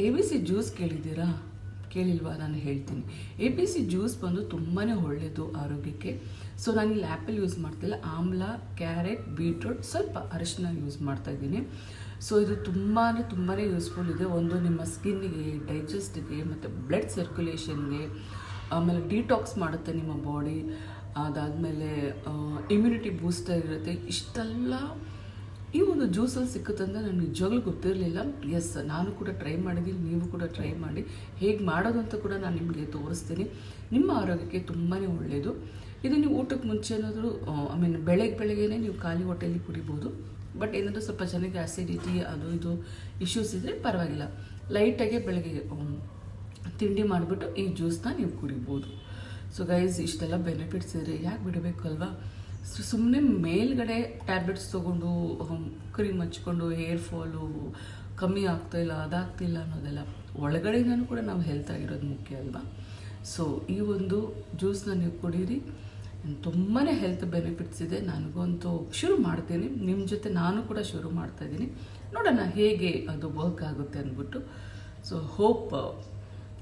A B C juice ಕೇಳಿದ್ದೀರಾ? ಕೇಳಿಲ್ವಾ? ನಾನು ಹೇಳ್ತೀನಿ. ಎ ಬಿ ಸಿ ಜ್ಯೂಸ್ ಬಂದು ತುಂಬಾ ಒಳ್ಳೆಯದು ಆರೋಗ್ಯಕ್ಕೆ. ಸೊ ನಾನು ಇಲ್ಲಿ ಆ್ಯಪಲ್ ಯೂಸ್ ಮಾಡ್ತಿಲ್ಲ. ಆಮ್ಲ, ಕ್ಯಾರೆಟ್ ಬೀಟ್ರೂಟ್ ಸ್ವಲ್ಪ ಅರಿಶಿನ ಯೂಸ್ ಮಾಡ್ತಾ ಇದ್ದೀನಿ. ಸೊ ಇದು ತುಂಬಾ ತುಂಬಾ ಯೂಸ್ಫುಲ್ ಇದೆ. ಒಂದು ನಿಮ್ಮ ಸ್ಕಿನ್ನಿಗೆ ಡೈಜೆಸ್ಟ್ಗೆ ಮತ್ತು ಬ್ಲಡ್ ಸರ್ಕ್ಯುಲೇಷನ್ಗೆ ಆಮೇಲೆ ಡಿಟಾಕ್ಸ್ ಮಾಡುತ್ತೆ ನಿಮ್ಮ ಬಾಡಿ ಅದಾದಮೇಲೆ ಇಮ್ಯುನಿಟಿ ಬೂಸ್ಟರ್ ಇರುತ್ತೆ. ಇಷ್ಟೆಲ್ಲ ಈ ಒಂದು ಜ್ಯೂಸಲ್ಲಿ ಸಿಕ್ಕುತ್ತಂದ್ರೆ ನನಗೆ ನಿಜವಾಗ್ಲೂ ಗೊತ್ತಿರಲಿಲ್ಲ. ಎಸ್ ನಾನು ಕೂಡ ಟ್ರೈ ಮಾಡಿದ್ದೀನಿ, ನೀವು ಕೂಡ ಟ್ರೈ ಮಾಡಿ. ಹೇಗೆ ಮಾಡೋದು ಅಂತ ಕೂಡ ನಾನು ನಿಮಗೆ ತೋರಿಸ್ತೀನಿ. ನಿಮ್ಮ ಆರೋಗ್ಯಕ್ಕೆ ತುಂಬಾ ಒಳ್ಳೆಯದು ಇದು ನೀವು ಊಟಕ್ಕೆ ಮುಂಚೆ ಏನಾದರೂ ಐ ಮೀನ್ ಬೆಳಗ್ಗೆ ಬೆಳಗ್ಗೆನೇ ನೀವು ಖಾಲಿ ಹೊಟ್ಟೆಯಲ್ಲಿ ಕುಡಿಬೋದು. ಬಟ್ ಏನಾದರೂ ಸ್ವಲ್ಪ ಜನಕ್ಕೆ ಆಸಿಡಿಟಿ ಅದು ಇದು ಇಶ್ಯೂಸ್ ಇದ್ದರೆ ಪರವಾಗಿಲ್ಲ. ಲೈಟಾಗೆ ಬೆಳಗ್ಗೆ ತಿಂಡಿ ಮಾಡಿಬಿಟ್ಟು ಈ ಜ್ಯೂಸ್ನ ನೀವು ಕುಡಿಬೋದು. ಸೊ ಗೈಸ್ ಇಷ್ಟೆಲ್ಲ ಬೆನಿಫಿಟ್ಸ್ ಇದ್ರೆ ಯಾಕೆ ಬಿಡಬೇಕು ಅಲ್ವಾ ಸುಮ್ಮನೆ ಮೇಲ್ಗಡೆ ಟ್ಯಾಬ್ಲೆಟ್ಸ್ ತೊಗೊಂಡು ಕ್ರೀಮ್ ಹಚ್ಕೊಂಡು ಹೇರ್ ಫಾಲು ಕಮ್ಮಿ ಆಗ್ತಾಯಿಲ್ಲ ಅದಾಗ್ತಿಲ್ಲ ಅನ್ನೋದೆಲ್ಲ. ಒಳಗಡೆಯಿಂದನೂ ಕೂಡ ನಾವು ಹೆಲ್ತ್ ಆಗಿರೋದು ಮುಖ್ಯ ಅಲ್ವಾ? ಸೊ ಈ ಒಂದು ಜ್ಯೂಸ್ನ ನೀವು ಕುಡೀರಿ. ತುಂಬಾ ಹೆಲ್ತ್ ಬೆನಿಫಿಟ್ಸ್ ಇದೆ. ನನಗಂತೂ ಶುರು ಮಾಡ್ತೀನಿ. ನಿಮ್ಮ ಜೊತೆ ನಾನು ಕೂಡ ಶುರು ಮಾಡ್ತಾ ಇದ್ದೀನಿ. ನೋಡೋಣ ಹೇಗೆ ಅದು ವರ್ಕ್ ಆಗುತ್ತೆ ಅಂದ್ಬಿಟ್ಟು. ಸೊ ಹೋಪ್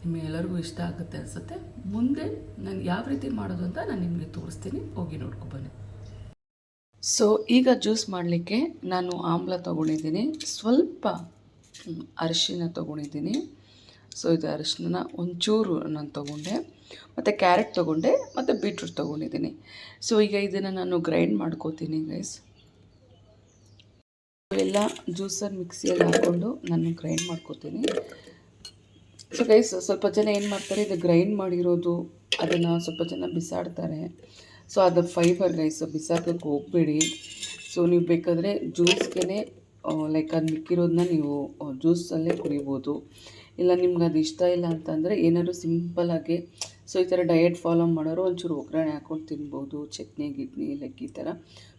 ನಿಮ್ಮೆಲ್ಲರಿಗೂ ಇಷ್ಟ ಆಗುತ್ತೆ ಅನಿಸುತ್ತೆ. ಮುಂದೆ ನಾನು ಯಾವ ರೀತಿ ಮಾಡೋದು ಅಂತ ನಾನು ನಿಮಗೆ ತೋರಿಸ್ತೀನಿ. ಹೋಗಿ ನೋಡ್ಕೊಬನ್ನಿ ಸೊ ಈಗ ಜ್ಯೂಸ್ ಮಾಡಲಿಕ್ಕೆ ನಾನು ಆಮ್ಲ ತೊಗೊಂಡಿದ್ದೀನಿ. ಸ್ವಲ್ಪ ಅರಿಶಿನ ತೊಗೊಂಡಿದ್ದೀನಿ. ಸೊ ಇದು ಅರಿಶಿನ ಒಂಚೂರು ನಾನು ತೊಗೊಂಡೆ. ಮತ್ತು ಕ್ಯಾರೆಟ್ ತೊಗೊಂಡೆ, ಮತ್ತು ಬೀಟ್ರೂಟ್ ತೊಗೊಂಡಿದ್ದೀನಿ. ಸೊ ಈಗ ಇದನ್ನು ನಾನು ಗ್ರೈಂಡ್ ಮಾಡ್ಕೋತೀನಿ ಗೈಸ್ ಎಲ್ಲ ಜ್ಯೂಸರ್ ಮಿಕ್ಸಿಯಲ್ಲಿ ಹಾಕ್ಕೊಂಡು ನಾನು ಗ್ರೈಂಡ್ ಮಾಡ್ಕೋತೀನಿ. ಸೊ ಗೈಸ್ ಸ್ವಲ್ಪ ಜನ ಏನು ಮಾಡ್ತಾರೆ, ಇದು ಗ್ರೈಂಡ್ ಮಾಡಿರೋದು, ಅದನ್ನು ಸ್ವಲ್ಪ ಜನ ಬಿಸಾಡ್ತಾರೆ. ಸೊ ಅದು ಫೈಬರ್ ರೈಸು ಬಿಸಾಕೋಕ್ಕೆ ಹೋಗಬೇಡಿ. ಸೊ ನೀವು ಬೇಕಾದರೆ ಜ್ಯೂಸ್ಗೆ ಲೈಕ್ ಅದು ಮಿಕ್ಕಿರೋದನ್ನ ನೀವು ಜ್ಯೂಸಲ್ಲೇ ಕುಡಿಬೋದು. ಇಲ್ಲ ನಿಮ್ಗೆ ಅದು ಇಷ್ಟ ಇಲ್ಲ ಅಂತಂದರೆ ಏನಾದರೂ ಸಿಂಪಲಾಗಿ ಸೊ, ಈ ಥರ ಡಯಟ್ ಫಾಲೋ ಮಾಡೋರು ಒಂಚೂರು ಒಗ್ಗರಣೆ ಹಾಕ್ಕೊಂಡು ತಿನ್ಬೋದು, ಚಟ್ನಿ, ಗಿಟ್ನಿ ಲೈಕ್ ಈ ಥರ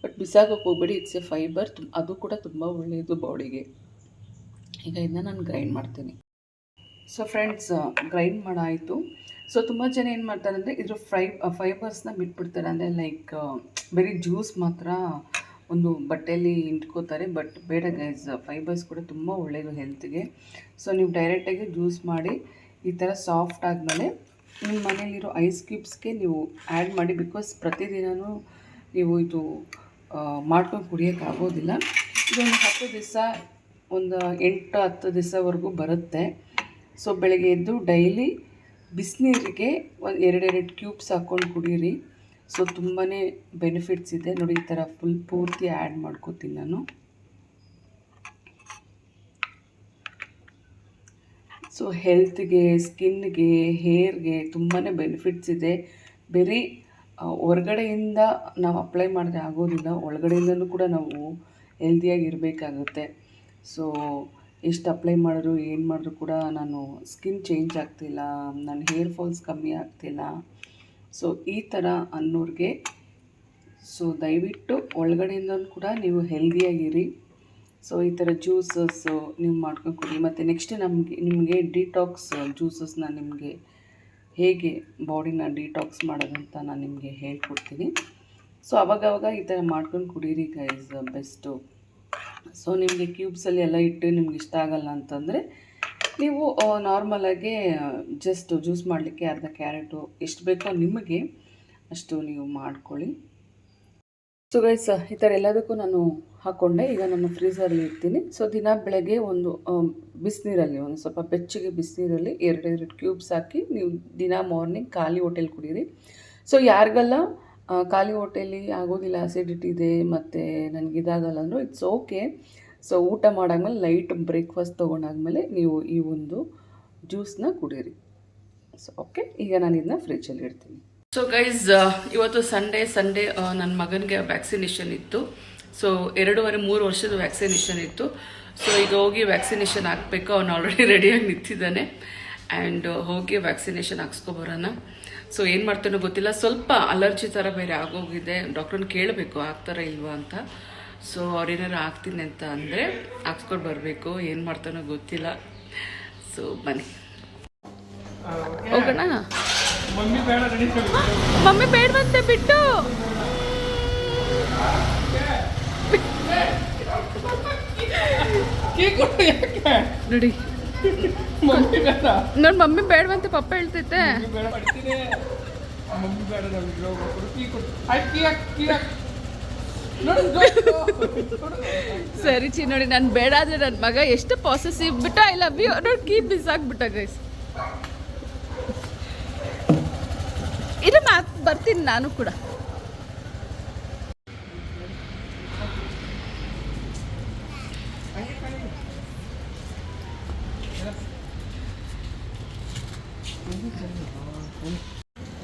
ಬಟ್ ಬಿಸಾಕೋಕ್ಕೆ ಹೋಗ್ಬೇಡಿ ಇಟ್ಸ್ ಎ ಫೈಬರ್ ಅದು ಕೂಡ ತುಂಬ ಒಳ್ಳೆಯದು ಬಾಡಿಗೆ. ಈಗ ಇದನ್ನ ನಾನು ಗ್ರೈಂಡ್ ಮಾಡ್ತೀನಿ. ಸೊ ಫ್ರೆಂಡ್ಸ್ ಗ್ರೈಂಡ್ ಮಾಡಾಯಿತು. ಸೊ ತುಂಬ ಜನ ಏನು ಮಾಡ್ತಾರೆ ಅಂದರೆ ಇದ್ರ ಫ್ರೈ ಫೈಬರ್ಸ್ನ ಬಿಟ್ಬಿಡ್ತಾರೆ. ಅಂದರೆ ಲೈಕ್ ಬರೀ ಜ್ಯೂಸ್ ಮಾತ್ರ ಒಂದು ಬಟ್ಟೆಯಲ್ಲಿ ಇಂಟ್ಕೋತಾರೆ. ಬಟ್ ಬೇಡ ಗೈಸ್ ಫೈಬರ್ಸ್ ಕೂಡ ತುಂಬ ಒಳ್ಳೆಯದು ಹೆಲ್ತ್ಗೆ ಸೊ ನೀವು ಡೈರೆಕ್ಟಾಗಿ ಜ್ಯೂಸ್ ಮಾಡಿ, ಈ ಥರ ಸಾಫ್ಟ್ ಆದಮೇಲೆ ನಿಮ್ಮ ಮನೇಲಿರೋ ಐಸ್ ಕ್ಯೂಬ್ಸ್ಗೆ ನೀವು ಆ್ಯಡ್ ಮಾಡಿ ಬಿಕಾಸ್ ಪ್ರತಿದಿನವೂ ನೀವು ಇದು ಮಾಡ್ಕೊಂಡು ಕುಡಿಯೋಕ್ಕಾಗೋದಿಲ್ಲ ಇದೊಂದು ಹತ್ತು ದಿವಸ, ಒಂದು ಎಂಟು ಹತ್ತು ದಿವಸವರೆಗೂ ಬರುತ್ತೆ. ಸೊ ಬೆಳಗ್ಗೆ ಎದ್ದು ಡೈಲಿ ಬಿಸಿನೀರಿಗೆ ಒಂದು ಎರಡೆರಡು ಕ್ಯೂಬ್ಸ್ ಹಾಕ್ಕೊಂಡು ಕುಡೀರಿ. ಸೊ ತುಂಬಾ ಬೆನಿಫಿಟ್ಸ್ ಇದೆ. ನೋಡಿ, ಈ ಥರ ಫುಲ್ ಪೂರ್ತಿ ಆ್ಯಡ್ ಮಾಡ್ಕೋತೀನಿ ನಾನು. ಸೊ ಹೆಲ್ತ್ಗೆ ಸ್ಕಿನ್ಗೆ ಹೇರ್ಗೆ ತುಂಬಾ ಬೆನಿಫಿಟ್ಸ್ ಇದೆ. ಬರೀ ಹೊರಗಡೆಯಿಂದ ನಾವು ಅಪ್ಲೈ ಮಾಡಿದ್ರೆ ಆಗೋದಿಲ್ಲ. ಒಳಗಡೆಯಿಂದಲೂ ಕೂಡ ನಾವು ಹೆಲ್ದಿಯಾಗಿ ಇರಬೇಕಾಗುತ್ತೆ. ಸೊ ಎಷ್ಟು ಅಪ್ಲೈ ಮಾಡಿದ್ರು, ಏನು ಮಾಡಿದ್ರು ಕೂಡ ನಾನು ಸ್ಕಿನ್ ಚೇಂಜ್ ಆಗ್ತಿಲ್ಲ ನನ್ನ ಹೇರ್ ಫಾಲ್ಸ್ ಕಮ್ಮಿ ಆಗ್ತಿಲ್ಲ. ಸೊ ಈ ಥರ ಅನ್ನೋರಿಗೆ ಸೊ ದಯವಿಟ್ಟು ಒಳಗಡೆಯಿಂದ ಕೂಡ ನೀವು ಹೆಲ್ದಿಯಾಗಿರಿ ಸೊ ಈ ಥರ ಜ್ಯೂಸಸ್ಸು ನೀವು ಮಾಡ್ಕೊಂಡು ಕುಡಿ. ಮತ್ತು ನೆಕ್ಸ್ಟ್ ನಮಗೆ, ನಿಮಗೆ ಡಿಟಾಕ್ಸ್ ಜ್ಯೂಸಸ್ನ ನಿಮಗೆ ಹೇಗೆ ಬಾಡಿನ ಡಿಟಾಕ್ಸ್ ಮಾಡೋದಂತ ನಾನು ನಿಮಗೆ ಹೇಳ್ಕೊಡ್ತೀನಿ. ಸೊ ಅವಾಗವಾಗ ಈ ಥರ ಮಾಡ್ಕೊಂಡು ಕುಡೀರಿ ಗೈಸ್ ಬೆಸ್ಟು ಸೊ ನಿಮಗೆ ಕ್ಯೂಬ್ಸಲ್ಲಿ ಎಲ್ಲ ಇಟ್ಟು ನಿಮ್ಗೆ ಇಷ್ಟ ಆಗಲ್ಲ ಅಂತಂದರೆ, ನೀವು ನಾರ್ಮಲಾಗಿ ಜಸ್ಟ್ ಜ್ಯೂಸ್ ಮಾಡಲಿಕ್ಕೆ ಅರ್ಧ ಕ್ಯಾರೆಟು ಎಷ್ಟು ಬೇಕೋ ನಿಮಗೆ ಅಷ್ಟು ನೀವು ಮಾಡ್ಕೊಳ್ಳಿ. ಸೊ ಗೈಸ್ ಈ ಥರ ಎಲ್ಲದಕ್ಕೂ ನಾನು ಹಾಕ್ಕೊಂಡೆ ಈಗ ನಾನು ಫ್ರೀಸರಲ್ಲಿ ಇಡ್ತೀನಿ ಸೊ ದಿನ ಬೆಳಗ್ಗೆ ಒಂದು ಬಿಸಿನೀರಲ್ಲಿ, ಒಂದು ಸ್ವಲ್ಪ ಬೆಚ್ಚಗೆ ಬಿಸಿನೀರಲ್ಲಿ ಎರಡೆರಡು ಕ್ಯೂಬ್ಸ್ ಹಾಕಿ ನೀವು ದಿನ ಮಾರ್ನಿಂಗ್ ಖಾಲಿ ಹೋಟೆಲ್ ಕುಡೀರಿ. ಸೊ ಯಾರಿಗೆಲ್ಲ ಖಾಲಿ ಹೊಟ್ಟೆಯಲ್ಲಿ ಆಗೋದಿಲ್ಲ ಆಸಿಡಿಟಿ ಇದೆ ಮತ್ತು ನನಗೆ ಇದಾಗಲ್ಲ ಅಂದರೂ ಇಟ್ಸ್ ಓಕೆ ಸೊ ಊಟ ಮಾಡಾದ್ಮೇಲೆ ಲೈಟ್ ಬ್ರೇಕ್ಫಾಸ್ಟ್ ತೊಗೊಂಡಾದ್ಮೇಲೆ ನೀವು ಈ ಒಂದು ಜ್ಯೂಸ್ನ ಕುಡೀರಿ. ಸೊ ಓಕೆ ಈಗ ನಾನು ಇದನ್ನ ಫ್ರಿಜ್ಜಲ್ಲಿ ಇಡ್ತೀನಿ. ಸೊ ಗೈಸ್ ಇವತ್ತು ಸಂಡೇ ಸಂಡೇ ನನ್ನ ಮಗನಿಗೆ ವ್ಯಾಕ್ಸಿನೇಷನ್ ಇತ್ತು. ಸೊ ಎರಡೂವರೆ, ಮೂರು ವರ್ಷದ ವ್ಯಾಕ್ಸಿನೇಷನ್ ಇತ್ತು. ಸೊ ಈಗ ಹೋಗಿ ವ್ಯಾಕ್ಸಿನೇಷನ್ ಹಾಕಬೇಕು. ಅವನು ಆಲ್ರೆಡಿ ರೆಡಿಯಾಗಿ ನಿಂತಿದ್ದಾನೆ. ಆ್ಯಂಡ್ ಹೋಗಿ ವ್ಯಾಕ್ಸಿನೇಷನ್ ಹಾಕ್ಸ್ಕೊಬರೋಣ ಸೊ ಏನು ಮಾಡ್ತಾನೋ ಗೊತ್ತಿಲ್ಲ. ಸ್ವಲ್ಪ ಅಲರ್ಜಿ ಥರ ಬೇರೆ ಆಗೋಗಿದೆ. ಡಾಕ್ಟ್ರನ್ನ ಕೇಳಬೇಕು ಆಗ್ತಾರ ಇಲ್ವಾ ಅಂತ. ಸೊ ಅವ್ರೇನಾರು ಆಗ್ತೀನಿ ಅಂತ ಅಂದರೆ ಹಾಕ್ಸ್ಕೊಂಡು ಬರಬೇಕು. ಏನು ಮಾಡ್ತಾನೋ ಗೊತ್ತಿಲ್ಲ. ಸೊ ಬನ್ನಿ. ಹೋಗೋಣ? ಮಮ್ಮಿ ಬೇಡವಂತೆ ಬಿಟ್ಟು. ನೋಡಿ. ನನ್ನ ಮಮ್ಮಿ ಬೇಡವಂತೆ ಪಪ್ಪ ಹೇಳ್ತೈತೆ. ಸರಿ ಚಿ ನೋಡಿ ನಾನು ಬೇಡ ಅಂದ್ರೆ ನನ್ನ ಮಗ ಎಷ್ಟು ಪಾಸೆಸಿವ್ ಬಿಟ್ಟು ಐ ಲವ್ ಯು ನೋಡಿ ಕೀ ಬಿಸಾಕ್ಬಿಟ್ಟ ಗೈಸ್ ಇದು ಮಾತು ಬರ್ತೀನಿ ನಾನು ಕೂಡ.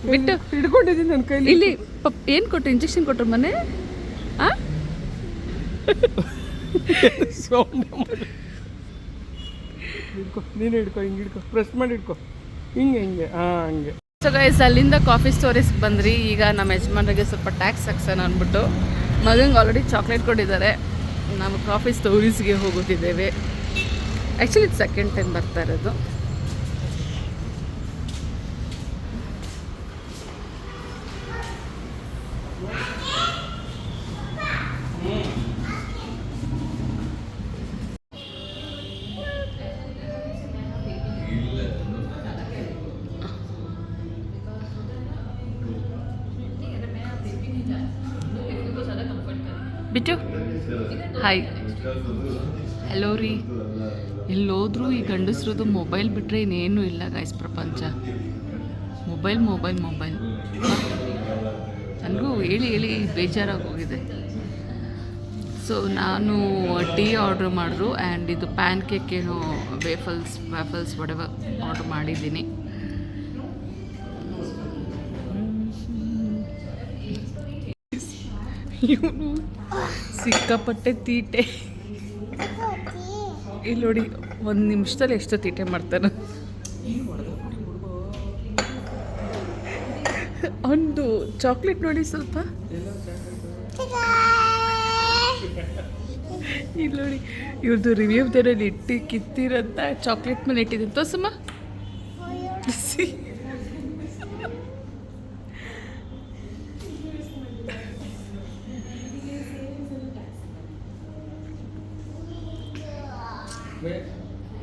ಬಿಟ್ಟು. ಹಿಡ್ಕೊಂಡಿದ್ದೀನಿ ನನ್ನ ಕೈಲಿ. ಇಲ್ಲಿ ಪಪ್ ಏನು ಕೊಟ್ಟರು ಇಂಜೆಕ್ಷನ್ ಕೊಟ್ಟರು ಮನೆ? ಆ? ಹಿಡ್ಕೊ ನೀನು ಹಿಡ್ಕೊ ಹಿಂಗೆ ಹಿಡ್ಕೊ ಪ್ರೆಸ್ ಮಾಡಿ ಹಿಡ್ಕೊ. ಹಿಂಗೆ ಹಿಂಗೆ ಹಾಂ ಹಂಗೆ. ಸೊ ಗೈಸ್ ಅಲ್ಲಿಂದ ಕಾಫಿ ಸ್ಟೋರೀಸ್ ಬಂದ್ರಿ. ಈಗ ನಮ್ಮ ಯಜಮಾನರಿಗೆ ಸ್ವಲ್ಪ ಟ್ಯಾಕ್ಸ್ ಹಾಕ್ಸೋಣ ಅಂದ್ಬಿಟ್ಟು ಮಗಂಗೆ ಆಲ್ರೆಡಿ ಚಾಕ್ಲೇಟ್ ಕೊಟ್ಟಿದ್ದಾರೆ. ನಾವು ಕಾಫಿ ಸ್ಟೋರೀಸ್ಗೆ ಹೋಗುತ್ತಿದ್ದೇವೆ. ಆ್ಯಕ್ಚುಲಿ ಸೆಕೆಂಡ್ ಟೈಮ್ ಬರ್ತಾ ಇರೋದು. ಹಾಯ್ ಹಲೋ ರೀ. ಎಲ್ಲೋದ್ರೂ ಈ ಗಂಡಸ್ರದ್ದು ಮೊಬೈಲ್ ಬಿಟ್ಟರೆ ಇನ್ನೇನು ಇಲ್ಲ ಗಾಯಸ್ ಪ್ರಪಂಚ. ಮೊಬೈಲ್ ಮೊಬೈಲ್ ಮೊಬೈಲ್ ನನಗೂ ಹೇಳಿ ಹೇಳಿ ಬೇಜಾರಾಗಿ ಹೋಗಿದೆ. ಸೊ ನಾನು ಟೀ ಆರ್ಡ್ರ್ ಮಾಡಿದ್ರು ಆ್ಯಂಡ್ ಇದು ಪ್ಯಾನ್ ಕೇಕ್ ಏನು ವೇಫಲ್ಸ್ ವ್ಯಾಫಲ್ಸ್ ಒಡವ ಆರ್ಡ್ರ್ ಮಾಡಿದ್ದೀನಿ. ಇವನು ಸಿಕ್ಕಾಪಟ್ಟೆ ತೀಟೆ. ಇಲ್ಲಿ ನೋಡಿ ಒಂದು ನಿಮಿಷದಲ್ಲಿ ಎಷ್ಟು ತೀಟೆ ಮಾಡ್ತಾನೆ ಒಂದು ಚಾಕ್ಲೇಟ್ ನೋಡಿ ಸ್ವಲ್ಪ. ಇಲ್ಲಿ ನೋಡಿ ಇವ್ರದ್ದು ರಿವ್ಯೂ ಇಟ್ಟು ಕಿತ್ತಿರಂತ ಚಾಕ್ಲೇಟ್ ಮೇಲೆ ಇಟ್ಟಿದ್ದೀನಿ. ತೋಸಮ್ಮ ಸಿ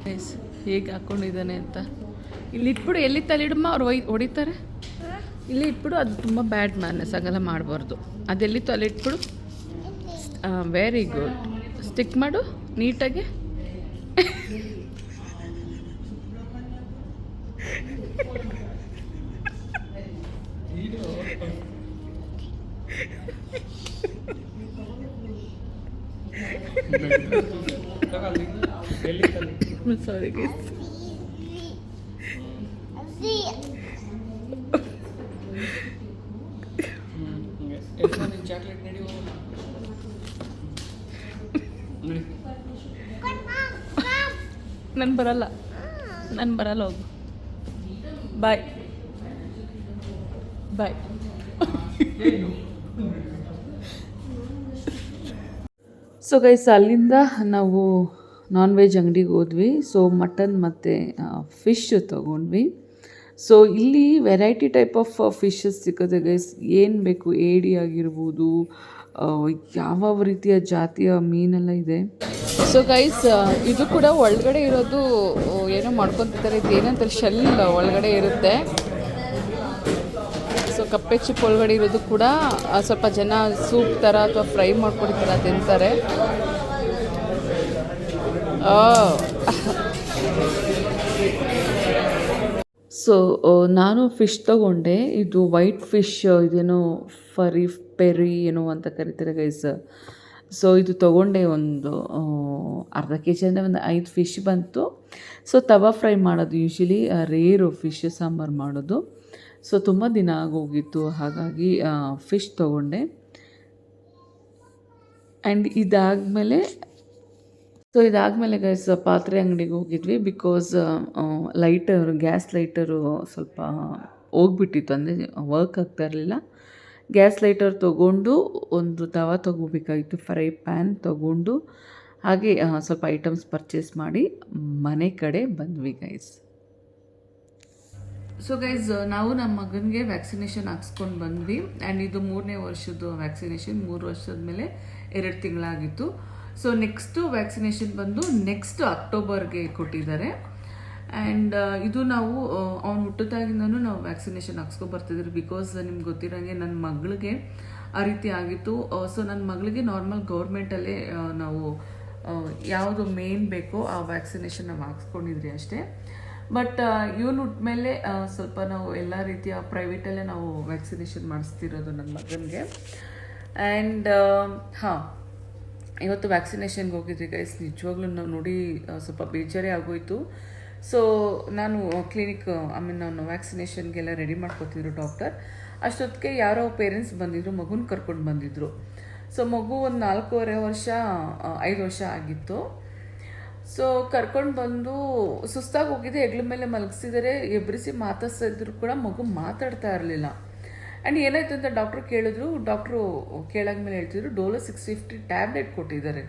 ಗೈಸ್ ಹೇಗೆ ಹಾಕ್ಕೊಂಡಿದ್ದಾನೆ ಅಂತ. ಇಲ್ಲಿ ಇಟ್ಬಿಡು, ಎಲ್ಲಿ ತಲೆಡಮ್ಮ ಅವ್ರು ಒಯ್, ಹೊಡಿತಾರೆ. ಇಲ್ಲಿ ಇಟ್ಬಿಡು, ಅದು ತುಂಬ ಬ್ಯಾಡ್ ಮ್ಯಾನಸ್ ಹಾಗೆಲ್ಲ ಮಾಡಬಾರ್ದು. ಅದೆಲ್ಲಿ ತಲೆ ಇಟ್ಬಿಡು? ವೆರಿ ಗುಡ್ ಸ್ಟಿಕ್ ಮಾಡು, ನೀಟಾಗಿ. ಹಿಂಗೆ. ಎಲ್ಲಿ ನಿನ್ ಚಾಕ್ಲೇಟ್ ಬರಲ್ಲ. ನಾನು ಬರಲ್ಲ ಹೋಗು. ಬಾಯ್ ಬಾಯ್ ಸೊ ಗೈಸ್ ಅಲ್ಲಿಂದ ನಾವು ನಾನ್ ವೆಜ್ ಅಂಗಡಿಗೆ ಹೋದ್ವಿ. ಸೊ ಮಟನ್ ಮತ್ತು ಫಿಶ್ ತೊಗೊಂಡ್ವಿ. ಸೊ ಇಲ್ಲಿ ವೆರೈಟಿ ಟೈಪ್ ಆಫ್ ಫಿಶಸ್ ಸಿಗುತ್ತೆ ಗೈಸ್ ಏನು ಬೇಕು, ಏಡಿ ಆಗಿರ್ಬೋದು ಯಾವ ರೀತಿಯ ಜಾತಿಯ ಮೀನೆಲ್ಲ ಇದೆ. ಸೊ ಗೈಸ್ ಇದು ಕೂಡ ಒಳಗಡೆ ಇರೋದು ಏನೋ ಮಾಡ್ಕೊತಿದ್ದಾರೆ. ಇದು ಏನಂತಾರೆ? ಶೆಲ್ ಒಳಗಡೆ ಇರುತ್ತೆ. ಸೊ ಕಪ್ಪೆ ಚಿಪ್ ಒಳಗಡೆ ಇರೋದು ಕೂಡ ಸ್ವಲ್ಪ ಜನ ಸೂಪ್ ಥರ ಅಥವಾ ಫ್ರೈ ಮಾಡ್ಕೊಂಡು ಥರ ತಿಂತಾರೆ. ಸೊ ನಾನು ಫಿಶ್ ತಗೊಂಡೆ. ಇದು ವೈಟ್ ಫಿಶ್ ಇದೇನೋ ಫರಿ ಪೆರಿ ಏನೋ ಅಂತ ಕರಿತಾರೆ ಗೈಸ್ ಸೊ ಇದು ತೊಗೊಂಡೆ ಒಂದು ಅರ್ಧ ಕೆ ಜಿ ಅಂದರೆ ಒಂದು ಐದು ಫಿಶ್ ಬಂತು. ಸೊ ತವಾ ಫ್ರೈ ಮಾಡೋದು ಯೂಶ್ವಲಿ ರೇರು ಫಿಶ್ ಸಾಂಬಾರು ಮಾಡೋದು. ಸೊ ತುಂಬ ದಿನ ಆಗೋಗಿತ್ತು. ಹಾಗಾಗಿ ಫಿಶ್ ತೊಗೊಂಡೆ. ಆ್ಯಂಡ್ ಇದಾದಮೇಲೆ ಸೊ ಇದಾದಮೇಲೆ ಗೈಸ್ ಪಾತ್ರೆ ಅಂಗಡಿಗೆ ಹೋಗಿದ್ವಿ ಬಿಕಾಸ್ ಲೈಟರ್ ಗ್ಯಾಸ್ ಲೈಟರು ಸ್ವಲ್ಪ ಹೋಗ್ಬಿಟ್ಟಿತ್ತು. ಅಂದರೆ ವರ್ಕ್ ಆಗ್ತಾ ಇರಲಿಲ್ಲ. ಗ್ಯಾಸ್ ಲೈಟರ್ ತೊಗೊಂಡು ಒಂದು ತವ ತೊಗೋಬೇಕಾಗಿತ್ತು ಫ್ರೈ ಪ್ಯಾನ್ ತೊಗೊಂಡು. ಹಾಗೆ ಸ್ವಲ್ಪ ಐಟಮ್ಸ್ ಪರ್ಚೇಸ್ ಮಾಡಿ ಮನೆ ಕಡೆ ಬಂದ್ವಿ ಗೈಸ್ ಸೊ ಗೈಸ್ ನಾವು ನಮ್ಮ ಮಗನಿಗೆ ವ್ಯಾಕ್ಸಿನೇಷನ್ ಹಾಕ್ಸ್ಕೊಂಡು ಬಂದ್ವಿ. ಆ್ಯಂಡ್ ಇದು ಮೂರನೇ ವರ್ಷದ ವ್ಯಾಕ್ಸಿನೇಷನ್ ಮೂರು ವರ್ಷದ ಮೇಲೆ ಎರಡು ತಿಂಗಳಾಗಿತ್ತು. ಸೊ ನೆಕ್ಸ್ಟು ವ್ಯಾಕ್ಸಿನೇಷನ್ ಬಂದು ನೆಕ್ಸ್ಟ್ ಅಕ್ಟೋಬರ್ಗೆ ಕೊಟ್ಟಿದ್ದಾರೆ. ಆ್ಯಂಡ್ ಇದು ನಾವು ಅವ್ನು ಹುಟ್ಟದಾಗಿಂದನೂ ನಾವು ವ್ಯಾಕ್ಸಿನೇಷನ್ ಬರ್ತಿದ್ರು ಬಿಕಾಸ್ ನಿಮ್ಗೆ ಗೊತ್ತಿರೋಂಗೆ ನನ್ನ ಮಗಳಿಗೆ ಆ ರೀತಿ ಆಗಿತ್ತು. ಸೊ ನನ್ನ ಮಗಳಿಗೆ ನಾರ್ಮಲ್ ಗೌರ್ಮೆಂಟಲ್ಲೇ ನಾವು ಯಾವುದು ಮೇನ್ ಬೇಕೋ ಆ ವ್ಯಾಕ್ಸಿನೇಷನ್ ನಾವು ಹಾಕ್ಸ್ಕೊಂಡಿದ್ರಿ ಅಷ್ಟೇ. ಬಟ್ ಇವನು ಮೇಲೆ ಸ್ವಲ್ಪ ನಾವು ಎಲ್ಲ ರೀತಿಯ ಪ್ರೈವೇಟಲ್ಲೇ ನಾವು ವ್ಯಾಕ್ಸಿನೇಷನ್ ಮಾಡಿಸ್ತಿರೋದು ನನ್ನ ಮಗನಿಗೆ. ಆ್ಯಂಡ್ ಹಾಂ. ಇವತ್ತು ವ್ಯಾಕ್ಸಿನೇಷನ್ಗೆ ಹೋಗಿದ್ವಿ ಗೈಸ್ ನಿಜವಾಗ್ಲೂ ನಾವು ನೋಡಿ ಸ್ವಲ್ಪ ಬೇಜಾರೇ ಆಗೋಯ್ತು. ಸೊ ನಾನು ಕ್ಲಿನಿಕ್ ಐ ಮೀನ್ ನಾನು ವ್ಯಾಕ್ಸಿನೇಷನ್ಗೆಲ್ಲ ರೆಡಿ ಮಾಡ್ಕೋತಿದ್ರು ಡಾಕ್ಟರ್ ಅಷ್ಟೊತ್ತಿಗೆ ಯಾರೋ ಪೇರೆಂಟ್ಸ್ ಬಂದಿದ್ರು, ಮಗುನ ಕರ್ಕೊಂಡು ಬಂದಿದ್ರು. ಸೊ ಮಗು ಒಂದು ನಾಲ್ಕೂವರೆ ವರ್ಷ ಐದು ವರ್ಷ ಆಗಿತ್ತು. ಸೊ ಕರ್ಕೊಂಡು ಬಂದು ಸುಸ್ತಾಗಿ ಹೋಗಿದೆ, ಹೆಗ್ಲ ಮೇಲೆ ಮಲಗಿಸಿದರೆ ಎಬ್ಬರಿಸಿ ಮಾತಾಡ್ಸಿದ್ರು ಕೂಡ ಮಗು ಮಾತಾಡ್ತಾ ಇರಲಿಲ್ಲ. ಆ್ಯಂಡ್ ಏನಾಯ್ತು ಅಂತ ಡಾಕ್ಟ್ರು ಕೇಳಿದ್ರು ಡಾಕ್ಟ್ರು ಕೇಳಾದ್ಮೇಲೆ ಹೇಳ್ತಿದ್ರು ಡೋಲೋ ಸಿಕ್ಸ್ ಫಿಫ್ಟಿ ಟ್ಯಾಬ್ಲೆಟ್ ಕೊಟ್ಟಿದ್ದಾರೆ.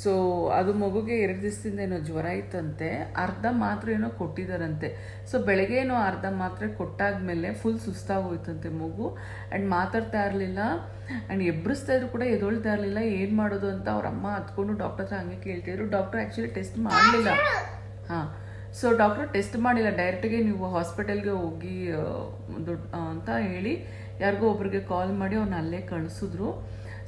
ಸೊ ಅದು ಮಗುಗೆ ಎರಡು ದಿವಸದಿಂದ ಏನೋ ಜ್ವರ ಇತ್ತಂತೆ, ಅರ್ಧ ಮಾತ್ರೆ ಏನೋ ಕೊಟ್ಟಿದ್ದಾರಂತೆ. ಸೊ ಬೆಳಗ್ಗೆ ಏನೋ ಅರ್ಧ ಮಾತ್ರೆ ಕೊಟ್ಟಾದ್ಮೇಲೆ ಫುಲ್ ಸುಸ್ತಾಗೋಯ್ತಂತೆ ಮಗು. ಆ್ಯಂಡ್ ಮಾತಾಡ್ತಾ ಇರಲಿಲ್ಲ. ಆ್ಯಂಡ್ ಎಬ್ಬರಿಸ್ತಾ ಇದ್ರು ಕೂಡ ಎದೊಳ್ತಾ ಇರಲಿಲ್ಲ. ಏನು ಮಾಡೋದು ಅಂತ ಅವ್ರ ಅಮ್ಮ ಹತ್ಕೊಂಡು ಡಾಕ್ಟರ್ ಹತ್ರ ಹಂಗೆ ಕೇಳ್ತಿದ್ರು ಡಾಕ್ಟರ್ ಆ್ಯಕ್ಚುಲಿ ಟೆಸ್ಟ್ ಮಾಡಲಿಲ್ಲ. ಹಾಂ. ಸೊ ಡಾಕ್ಟ್ರು ಟೆಸ್ಟ್ ಮಾಡಿಲ್ಲ. ಡೈರೆಕ್ಟಾಗಿ ನೀವು ಹಾಸ್ಪಿಟಲ್ಗೆ ಹೋಗಿ ದುಡ್ಡು ಅಂತ ಹೇಳಿ ಯಾರಿಗೋ ಒಬ್ರಿಗೆ ಕಾಲ್ ಮಾಡಿ ಅವ್ನು ಅಲ್ಲೇ ಕಳಿಸಿದ್ರು.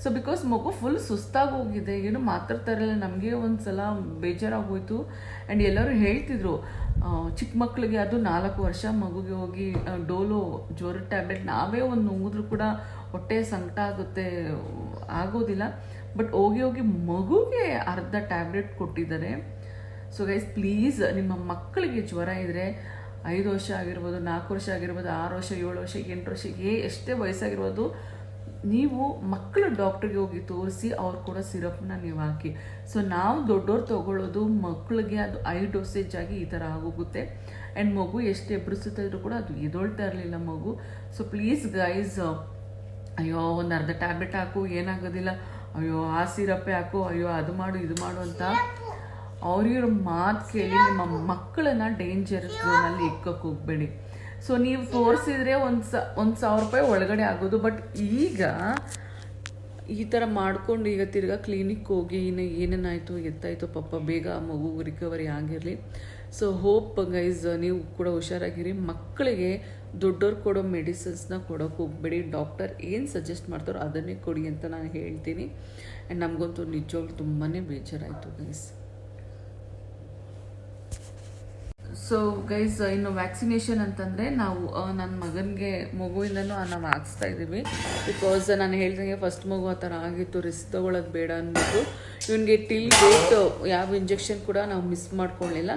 ಸೊ ಬಿಕಾಸ್ ಮಗು ಫುಲ್ ಸುಸ್ತಾಗಿ ಹೋಗಿದೆ, ಏನು ಮಾತಾಡ್ತಾ ಇರಲಿಲ್ಲ. ನಮಗೆ ಒಂದು ಸಲ ಬೇಜಾರಾಗೋಯ್ತು. ಆ್ಯಂಡ್ ಎಲ್ಲರೂ ಹೇಳ್ತಿದ್ರು ಚಿಕ್ಕ ಮಕ್ಕಳಿಗೆ ಅದು ನಾಲ್ಕು ವರ್ಷ, ಮಗುಗೆ ಹೋಗಿ ಡೋಲೋ, ಜ್ವರ ಟ್ಯಾಬ್ಲೆಟ್ ನಾವೇ ಒಂದು ನುಂಗಿದ್ರು ಕೂಡ ಹೊಟ್ಟೆ ಸಂಕಟ ಆಗುತ್ತೆ, ಆಗೋದಿಲ್ಲ. ಬಟ್ ಹೋಗಿ ಹೋಗಿ ಮಗುಗೆ ಅರ್ಧ ಟ್ಯಾಬ್ಲೆಟ್ ಕೊಟ್ಟಿದ್ದಾರೆ. ಸೊ ಗೈಸ್ ಪ್ಲೀಸ್ ನಿಮ್ಮ ಮಕ್ಕಳಿಗೆ ಜ್ವರ ಇದ್ದರೆ ಐದು ವರ್ಷ ಆಗಿರ್ಬೋದು, ನಾಲ್ಕು ವರ್ಷ ಆಗಿರ್ಬೋದು, ಆರು ವರ್ಷ, ಏಳು ವರ್ಷ, ಎಂಟು ವರ್ಷ ಏ ಎಷ್ಟೇ ವಯಸ್ಸಾಗಿರ್ಬೋದು, ನೀವು ಮಕ್ಕಳ ಡಾಕ್ಟ್ರಿಗೆ ಹೋಗಿ ತೋರಿಸಿ ಅವ್ರು ಕೂಡ ಸಿರಪ್ನ ನೀವು ಹಾಕಿ. ಸೊ ನಾವು ದೊಡ್ಡವ್ರು ತಗೊಳ್ಳೋದು ಮಕ್ಕಳಿಗೆ ಅದು ಐ ಡೋಸೇಜ್ ಆಗಿ ಈ ಥರ ಆಗೋಗುತ್ತೆ. ಆ್ಯಂಡ್ ಮಗು ಎಷ್ಟು ಎಬ್ಬರಿಸುತ್ತಾ ಇದ್ರು ಕೂಡ ಅದು ಎದೊಳ್ತಾ ಇರಲಿಲ್ಲ ಮಗು. ಸೊ ಪ್ಲೀಸ್ ಗೈಸ್ ಅಯ್ಯೋ, ಒಂದು ಅರ್ಧ ಟ್ಯಾಬ್ಲೆಟ್ ಹಾಕು, ಏನಾಗೋದಿಲ್ಲ. ಅಯ್ಯೋ, ಆ ಸಿರಪ್ಪೇ ಹಾಕು, ಅಯ್ಯೋ, ಅದು ಮಾಡು, ಇದು ಮಾಡು ಅಂತ ಅವ್ರಿವ್ರ ಮಾತು ಕೇಳಿ ನಿಮ್ಮ ಮಕ್ಕಳನ್ನ ಡೇಂಜರ್ ಝೋನಲ್ಲಿ ಇಕ್ಕಕ್ಕೆ ಹೋಗ್ಬೇಡಿ. ಸೊ ನೀವು ತೋರಿಸಿದ್ರೆ ಒಂದು ಸ, ಒಂದು ಸಾವಿರ ರೂಪಾಯಿ ಒಳಗಡೆ ಆಗೋದು ಬಟ್ ಈಗ ಈ ಥರ ಮಾಡ್ಕೊಂಡು ಈಗ ತಿರ್ಗಾ ಕ್ಲಿನಿಕ್ ಹೋಗಿ ಇನ್ನು ಏನೇನಾಯಿತು ಎತ್ತಾಯಿತು ಪಾಪ ಬೇಗ ಮಗು ರಿಕವರಿ ಆಗಿರಲಿ. ಸೊ ಹೋಪ್ ಗೈಸ್ ನೀವು ಕೂಡ ಹುಷಾರಾಗಿರಿ. ಮಕ್ಕಳಿಗೆ ದೊಡ್ಡವ್ರು ಕೊಡೋ ಮೆಡಿಸಿನ್ಸ್ನ ಕೊಡೋಕೆ ಹೋಗ್ಬೇಡಿ. ಡಾಕ್ಟರ್ ಏನು ಸಜೆಸ್ಟ್ ಮಾಡ್ತಾರೋ ಅದನ್ನೇ ಕೊಡಿ ಅಂತ ನಾನು ಹೇಳ್ತೀನಿ. ಆ್ಯಂಡ್ ನಮಗಂತೂ ನಿಜವಾಗ್ಲೂ ತುಂಬಾ ಬೇಜಾರಾಯಿತು ಗೈಸ್ ಸೊ ಗೈಸ್ ಇನ್ನು ವ್ಯಾಕ್ಸಿನೇಷನ್ ಅಂತಂದರೆ ನಾವು ನನ್ನ ಮಗನಿಗೆ ಮಗುವಿಂದನೂ ನಾವು ಹಾಕ್ಸ್ತಾ ಇದ್ದೀವಿ ಬಿಕಾಸ್ ನಾನು ಹೇಳ್ದಂಗೆ ಫಸ್ಟ್ ಮಗು ಆ ಥರ ಆಗಿತ್ತು ರಿಸ್ಕ್ ತಗೊಳ್ಳೋದು ಬೇಡ ಅಂದ್ಬಿಟ್ಟು ಇವನಿಗೆ ಟಿಲ್ ಡೇಟ್ ಯಾವ ಇಂಜೆಕ್ಷನ್ ಕೂಡ ನಾವು ಮಿಸ್ ಮಾಡ್ಕೊಳ್ಳಿಲ್ಲ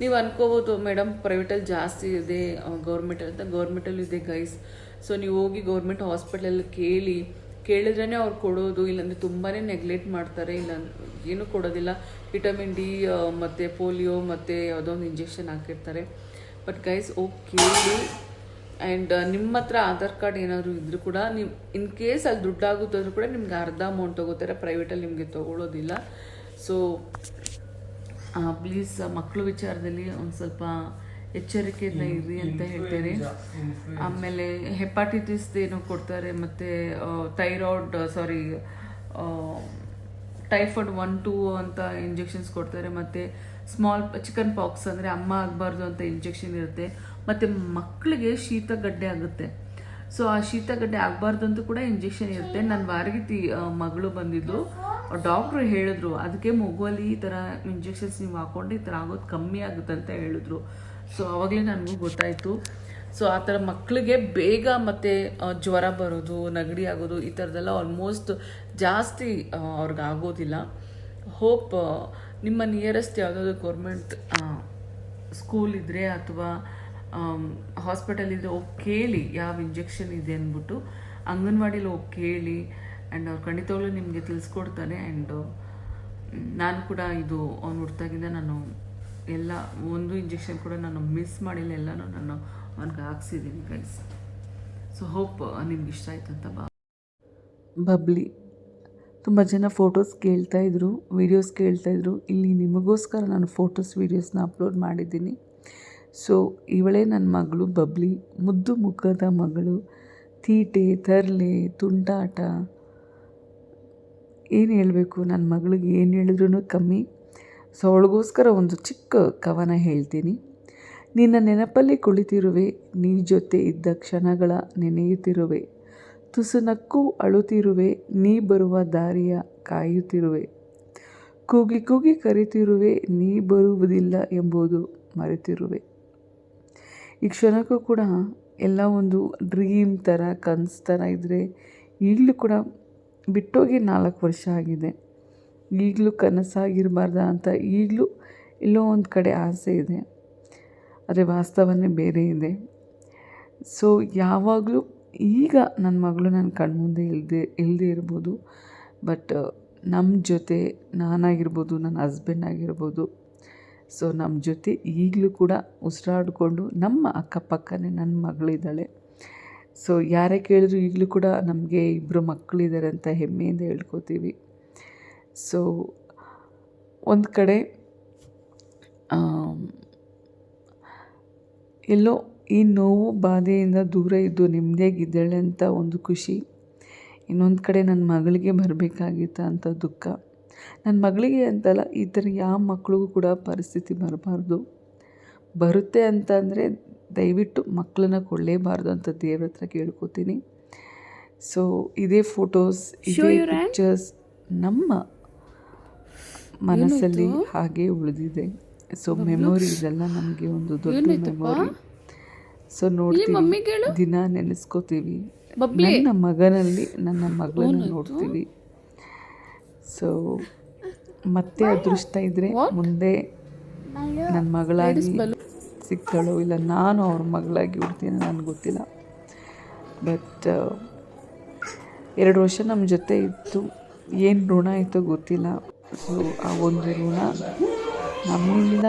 ನೀವು ಅನ್ಕೋಬೋದು ಮೇಡಮ್ ಪ್ರೈವೇಟಲ್ಲಿ ಜಾಸ್ತಿ ಇದೆ ಗೌರ್ಮೆಂಟಲ್ಲಿ ಅಂತ. ಗೌರ್ಮೆಂಟಲ್ಲೂ ಇದೆ ಗೈಸ್ ಸೊ ನೀವು ಹೋಗಿ ಗೌರ್ಮೆಂಟ್ ಹಾಸ್ಪಿಟಲಲ್ಲಿ ಕೇಳಿ ಕೇಳಿದ್ರೇ ಅವ್ರು ಕೊಡೋದು, ಇಲ್ಲಾಂದರೆ ತುಂಬಾ ನೆಗ್ಲೆಕ್ಟ್ ಮಾಡ್ತಾರೆ, ಇಲ್ಲ, ಏನೂ ಕೊಡೋದಿಲ್ಲ. ವಿಟಮಿನ್ ಡಿ ಮತ್ತು ಪೋಲಿಯೋ, ಮತ್ತು ಯಾವುದೋ ಒಂದು ಇಂಜೆಕ್ಷನ್ ಹಾಕಿರ್ತಾರೆ. ಬಟ್ ಗೈಸ್ ಓಕೆ ಆ್ಯಂಡ್ ನಿಮ್ಮ ಹತ್ರ ಆಧಾರ್ ಕಾರ್ಡ್ ಏನಾದರೂ ಇದ್ರೂ ಕೂಡ ನೀವು ಇನ್ ಕೇಸ್ ಅಲ್ಲಿ ದುಡ್ಡಾಗುತ್ತಾದ್ರೂ ಕೂಡ ನಿಮ್ಗೆ ಅರ್ಧ ಅಮೌಂಟ್ ತೊಗೋತಾರೆ ಪ್ರೈವೇಟಲ್ಲಿ ನಿಮಗೆ ತೊಗೊಳೋದಿಲ್ಲ. ಸೊ ಪ್ಲೀಸ್ ಮಕ್ಕಳು ವಿಚಾರದಲ್ಲಿ ಒಂದು ಸ್ವಲ್ಪ ಎಚ್ಚರಿಕೆಯಿಂದ ಇರಿ ಅಂತ ಹೇಳ್ತೇನೆ. ಆಮೇಲೆ ಹೆಪಾಟಿಟಿಸ್ ಏನೋ ಕೊಡ್ತಾರೆ ಮತ್ತು thyroid sorry typhoid one two ಅಂತ ಇಂಜೆಕ್ಷನ್ಸ್ ಕೊಡ್ತಾರೆ ಮತ್ತು ಸ್ಮಾಲ್ ಚಿಕನ್ ಪಾಕ್ಸ್ ಅಂದರೆ ಅಮ್ಮ ಆಗಬಾರ್ದು ಅಂತ ಇಂಜೆಕ್ಷನ್ ಇರುತ್ತೆ. ಮತ್ತು ಮಕ್ಕಳಿಗೆ ಶೀತಗಡ್ಡೆ ಆಗುತ್ತೆ. ಸೊ ಆ ಶೀತಗಡ್ಡೆ ಆಗಬಾರ್ದು ಅಂತ ಕೂಡ ಇಂಜೆಕ್ಷನ್ ಇರುತ್ತೆ. ನನ್ನ ವಾರಗಿತಿ ಮಗಳು ಬಂದಿದ್ದು ಡಾಕ್ಟ್ರು ಹೇಳಿದ್ರು ಅದಕ್ಕೆ ಮಗುವಲ್ಲಿ ಈ ಥರ ಇಂಜೆಕ್ಷನ್ಸ್ ನೀವು ಹಾಕ್ಕೊಂಡು ಈ ಥರ ಆಗೋದು ಕಮ್ಮಿ ಆಗುತ್ತೆ ಅಂತ ಹೇಳಿದ್ರು. ಸೊ ಆವಾಗಲೇ ನನಗೂ ಗೊತ್ತಾಯಿತು. ಸೊ ಆ ಥರ ಮಕ್ಕಳಿಗೆ ಬೇಗ ಮತ್ತು ಜ್ವರ ಬರೋದು, ನೆಗಡಿ ಆಗೋದು, ಈ ಥರದ್ದೆಲ್ಲ ಆಲ್ಮೋಸ್ಟ್ ಜಾಸ್ತಿ ಅವ್ರಿಗೆ ಆಗೋದಿಲ್ಲ. ಹೋಪ್ ನಿಮ್ಮ ನಿಯರೆಸ್ಟ್ ಯಾವುದಾದ್ರು ಗೌರ್ಮೆಂಟ್ ಸ್ಕೂಲ್ ಇದ್ದರೆ ಅಥವಾ ಹಾಸ್ಪಿಟಲ್ ಇದ್ದರೆ ಹೋಗಿ ಕೇಳಿ, ಯಾವ ಇಂಜೆಕ್ಷನ್ ಇದೆ ಅಂದ್ಬಿಟ್ಟು, ಅಂಗನವಾಡಿಲಿ ಹೋಗಿ ಕೇಳಿ ಆ್ಯಂಡ್ ಅವ್ರು ಖಂಡಿತವಾಗ್ಲೂ ನಿಮಗೆ ತಿಳಿಸ್ಕೊಡ್ತಾನೆ ಆ್ಯಂಡ್ ನಾನು ಕೂಡ ಇದು, ಅವ್ನು ಹುಡ್ತಾಗಿಂದ ನಾನು ಎಲ್ಲ ಒಂದು ಇಂಜೆಕ್ಷನ್ ಕೂಡ ನಾನು ಮಿಸ್ ಮಾಡಿಲ್ಲ, ಎಲ್ಲನೂ ನಾನು ಅವ್ನಿಗೆ ಹಾಕ್ಸಿದ್ದೀನಿ ಗೈಸ್ ಸೊ ಹೋಪ್ ನಿಮ್ಗೆ ಇಷ್ಟ ಆಯ್ತು ಅಂತ ಬಾ. ಬಬ್ಲಿ, ತುಂಬ ಜನ ಫೋಟೋಸ್ ಕೇಳ್ತಾಯಿದ್ರು ವೀಡಿಯೋಸ್ ಕೇಳ್ತಾಯಿದ್ರು ಇಲ್ಲಿ ನಿಮಗೋಸ್ಕರ ನಾನು ಫೋಟೋಸ್ ವೀಡಿಯೋಸ್ನ ಅಪ್ಲೋಡ್ ಮಾಡಿದ್ದೀನಿ. ಸೊ ಇವಳೇ ನನ್ನ ಮಗಳು ಬಬ್ಲಿ. ಮುದ್ದು ಮುಖದ ಮಗಳು. ತೀಟೆ, ತರಲೆ, ತುಂಟಾಟ. ಏನು ಹೇಳಬೇಕು? ನನ್ನ ಮಗಳಿಗೆ ಏನು ಹೇಳಿದ್ರೂ ಕಮ್ಮಿ. ಸೊ ಅವಳಿಗೋಸ್ಕರ ಒಂದು ಚಿಕ್ಕ ಕವನ ಹೇಳ್ತೀನಿ. ನಿನ್ನ ನೆನಪಲ್ಲಿ ಕುಳಿತಿರುವೆ, ನೀ ಜೊತೆ ಇದ್ದ ಕ್ಷಣಗಳ ನೆನೆಯುತ್ತಿರುವೆ. ತುಸು ನಕ್ಕು ಅಳುತ್ತಿರುವೆ, ನೀ ಬರುವ ದಾರಿಯ ಕಾಯುತ್ತಿರುವೆ. ಕೂಗಿ ಕೂಗಿ ಕರಿತಿರುವೆ, ನೀ ಬರುವುದಿಲ್ಲ ಎಂಬುದು ಮರೆತಿರುವೆ. ಈ ಕ್ಷಣಕ್ಕೂ ಕೂಡ ಎಲ್ಲ ಒಂದು ಡ್ರೀಮ್ ಥರ ಕನಸು ಥರ ಇದ್ದರೆ ಈಗಲೂ ಕೂಡ ಬಿಟ್ಟೋಗಿ ನಾಲ್ಕು ವರ್ಷ ಆಗಿದೆ. ಈಗಲೂ ಕನಸಾಗಿರಬಾರ್ದ ಅಂತ ಈಗಲೂ ಎಲ್ಲೋ ಒಂದು ಕಡೆ ಆಸೆ ಇದೆ. ಆದರೆ ವಾಸ್ತವನೇ ಬೇರೆ ಇದೆ. ಸೊ ಯಾವಾಗಲೂ ಈಗ ನನ್ನ ಮಗಳು ನನ್ನ ಕಣ್ಮುಂದೆ ಇಲ್ಲದೆ ಇಲ್ಲದೆ ಇರ್ಬೋದು. ಬಟ್ ನಮ್ಮ ಜೊತೆ ನಾನಾಗಿರ್ಬೋದು ನನ್ನ ಹಸ್ಬೆಂಡ್ ಆಗಿರ್ಬೋದು. ಸೊ ನಮ್ಮ ಜೊತೆ ಈಗಲೂ ಕೂಡ ಉಸಿರಾಡಿಕೊಂಡು ನಮ್ಮ ಅಕ್ಕಪಕ್ಕನೇ ನನ್ನ ಮಗಳಿದ್ದಾಳೆ. ಸೊ ಯಾರೇ ಕೇಳಿದ್ರು ಈಗಲೂ ಕೂಡ ನಮಗೆ ಇಬ್ಬರು ಮಕ್ಕಳಿದ್ದಾರೆ ಅಂತ ಹೆಮ್ಮೆಯಿಂದ ಹೇಳ್ಕೊತೀವಿ. ಸೊ ಒಂದು ಕಡೆ ಎಲ್ಲೋ ಈ ನೋವು ಬಾಧೆಯಿಂದ ದೂರ ಇದ್ದು ನೆಮ್ಮದಿಯಾಗಿದ್ದಾಳೆ ಅಂತ ಒಂದು ಖುಷಿ. ಇನ್ನೊಂದು ಕಡೆ ನನ್ನ ಮಗಳಿಗೆ ಬರಬೇಕಾಗಿತ್ತು ಅಂತ ದುಃಖ. ನನ್ನ ಮಗಳಿಗೆ ಅಂತಲ್ಲ ಈ ಥರ ಯಾವ ಮಕ್ಕಳಿಗೂ ಕೂಡ ಪರಿಸ್ಥಿತಿ ಬರಬಾರ್ದು. ಬರುತ್ತೆ ಅಂತ ಅಂದರೆ ದಯವಿಟ್ಟು ಮಕ್ಕಳನ್ನ ಕೊಡಲೇಬಾರ್ದು ಅಂತ ದೇವ್ರ ಹತ್ರ ಕೇಳ್ಕೊತೀನಿ. ಸೊ ಇದೇ ಫೋಟೋಸ್ ಇದೇ ಪಿಕ್ಚರ್ಸ್ ನಮ್ಮ ಮನಸ್ಸಲ್ಲಿ ಹಾಗೆ ಉಳಿದಿದೆ. ಸೊ ಮೆಮೊರೀಸ್ ಇದೆಲ್ಲ ನಮಗೆ ಒಂದು ದೊಡ್ಡ ಮೆಮೊರಿ ಸೊ ನೋಡ್ತೀವಿ. ದಿನ ನೆನೆಸ್ಕೋತೀವಿ. ನನ್ನ ಮಗನಲ್ಲಿ ನನ್ನ ಮಗಳನ್ನ ನೋಡ್ತೀವಿ. ಸೊ ಮತ್ತೆ ಅದೃಷ್ಟ ಇದ್ರೆ ಮುಂದೆ ನನ್ನ ಮಗಳಾಗಿ ಸಿಗ್ತಾಳೋ ಇಲ್ಲ ನಾನು ಅವ್ರ ಮಗಳಾಗಿ ಹುಡ್ತೀನಿ ನನಗೆ ಗೊತ್ತಿಲ್ಲ. ಬಟ್ ಎರಡು ವರ್ಷ ನಮ್ಮ ಜೊತೆ ಇತ್ತು. ಏನು ಋಣ ಆಯಿತೋ ಗೊತ್ತಿಲ್ಲ. ಸೊ ಆ ಒಂದು ಋಣ ನಮ್ಮಿಂದ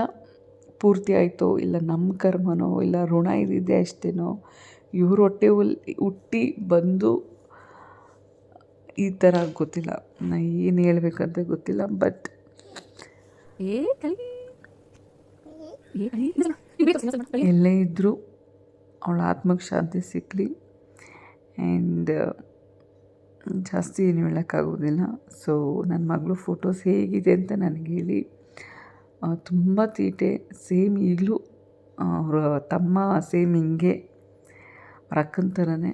ಪೂರ್ತಿ ಆಯಿತೋ ಇಲ್ಲ ನಮ್ಮ ಕರ್ಮನೋ ಇಲ್ಲ ಋಣ ಇದಿದೆ ಅಷ್ಟೇನೋ ಇವ್ರ ಹೊಟ್ಟೆ ಹುಟ್ಟಿ ಬಂದು ಈ ಥರ ಗೊತ್ತಿಲ್ಲ. ನಾ ಏನು ಹೇಳ್ಬೇಕಂತ ಗೊತ್ತಿಲ್ಲ ಬಟ್ ಎಲ್ಲೇ ಇದ್ದರೂ ಅವಳ ಆತ್ಮಕ್ಕೆ ಶಾಂತಿ ಸಿಕ್ಕಲಿ ಆ್ಯಂಡ್ ಜಾಸ್ತಿ ಏನು ಹೇಳೋಕ್ಕಾಗೋದಿಲ್ಲ ಸೊ ನನ್ನ ಮಗಳು ಫೋಟೋಸ್ ಹೇಗಿದೆ ಅಂತ ನನಗೆ ಹೇಳಿ. ತುಂಬ ತೀಟೆ. ಸೇಮ್ ಈಗಲೂ ಅವರ ತಮ್ಮ ಸೇಮ್ ಹಿಂಗೆ. ಅವ್ರ ಅಕ್ಕನ ಥರನೇ